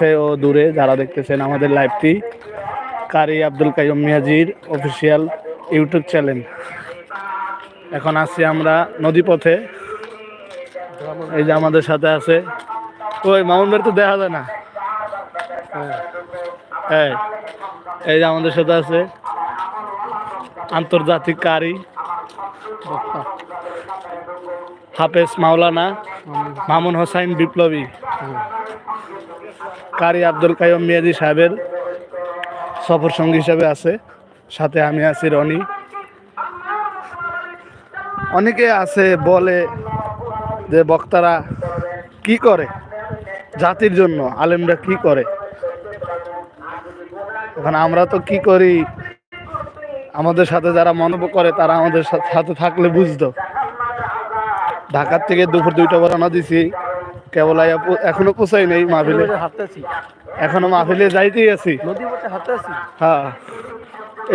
কাছে ও দূরে, যারা দেখতেছেন আমাদের লাইভটি কারি আব্দুল কাইম মিয়াজির অফিসিয়াল ইউটিউব চ্যানেল এখন আছি আমরা নদীপথে। এই যে আমাদের সাথে আছে। ওই মামুনের তো দেখা যায় না। হ্যাঁ। এই যে আমাদের সাথে আছে। আন্তর্জাতিক কারি। হাফেজ মাওলানা মামুন হোসাইন বিপ্লবী। কারি আব্দুল কাইম মিয়াজি সাহেবের সফর সঙ্গী হিসাবে আছে। সাথে আমি আছি রনি। অনেকে আছে বলে যে বক্তারা কি করে? জাতির জন্য, আলেমরা কি করে? এখন আমরা তো কি করি? আমাদের সাথে যারা মন্তব্য করে, তারা আমাদের সাথে থাকলে বুঝতো। ঢাকার থেকে দুপুর দুইটা রওনা দিছি। কেবল এখনও পোষাই নেই মাহফিলে। এখনও মাহফিলে যাইতেই আছি। হ্যাঁ।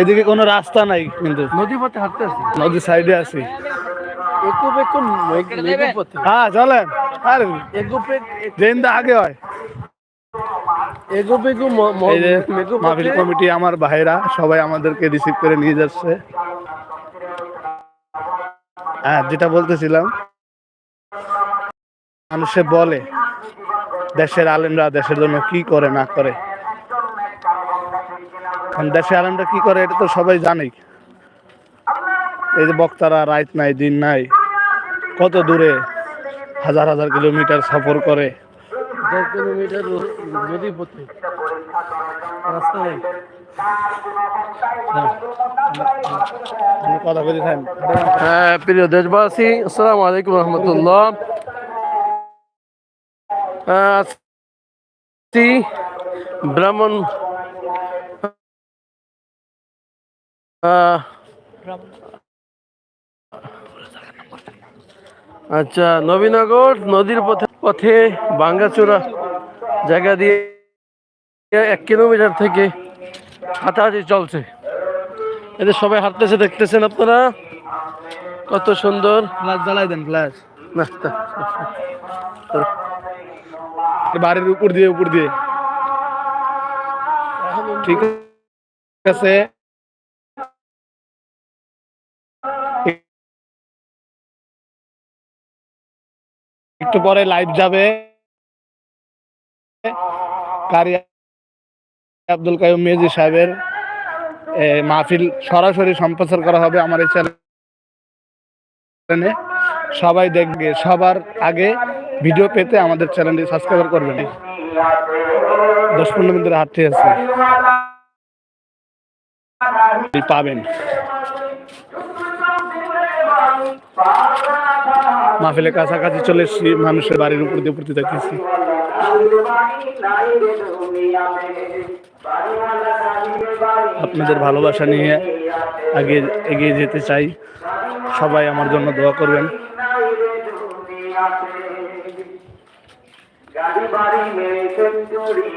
এদিকে কোনো রাস্তা নাই কিন্তু। নদী পথে হাঁটতেছি। নদীর সাইডে আছি। হ্যাঁ চলেন। আরে পেক দা আগে হয়। মাহফিল কমিটি আমার ভাইরা সবাই আমাদেরকে রিসিভ করে নিয়ে যাচ্ছে। হ্যাঁ যেটা বলতেছিলাম মানুষে বলে দেশের আলেমরা দেশের জন্য কি করে না করে। দেশের আলেমরা কি করে এটা তো সবাই জানেই। এই যে বক্তারা রাত নাই দিন নাই কত দূরে হাজার হাজার কিলোমিটার সফর করে। কিলোমিটার নদী রাস্তা নেই। কথা বলি হ্যাঁ প্রিয় দেশবাসী আসসালামু আলাইকুম রহমতুল্লাহ। ব্রাহ্মণ আহ, আচ্ছা নবীনগর নদীর পথে পথে ভাঙ্গাচোরা জায়গা দিয়ে এক কিলোমিটার থেকে হাঁটাহাঁটি চলছে। এদের সবাই হাঁটতেছে দেখতেছেন আপনারা? কত সুন্দর। জ্বালাই দেন ফ্ল্যাশ না, বাড়ির উপর দিয়ে উপর দিয়ে। ঠিক আছে। একটু পরে লাইভ যাবে। কারি আব্দুল কাইম মেজি সাহেবের মাহফিল সরাসরি সম্প্রচার করা হবে আমার এই চ্যানেলে সবাই দেখবে, সবার আগে ভিডিও পেতে আমাদের চ্যানেলটি সাবস্ক্রাইব করবেন। দশ পনেরো মিনিট ধরে হাঁটতে আছে। পাবেন। মাহফিলের কাছাকাছি চলে এসেছি। মানুষের বাড়ির উপর দিয়ে পড়তে থাকতেছি আপনাদের ভালোবাসা নিয়ে আগে এগিয়ে যেতে চাই। সবাই আমার জন্য দোয়া করবেন। গাড়ি বাড়ি মেরে সেঞ্চুরি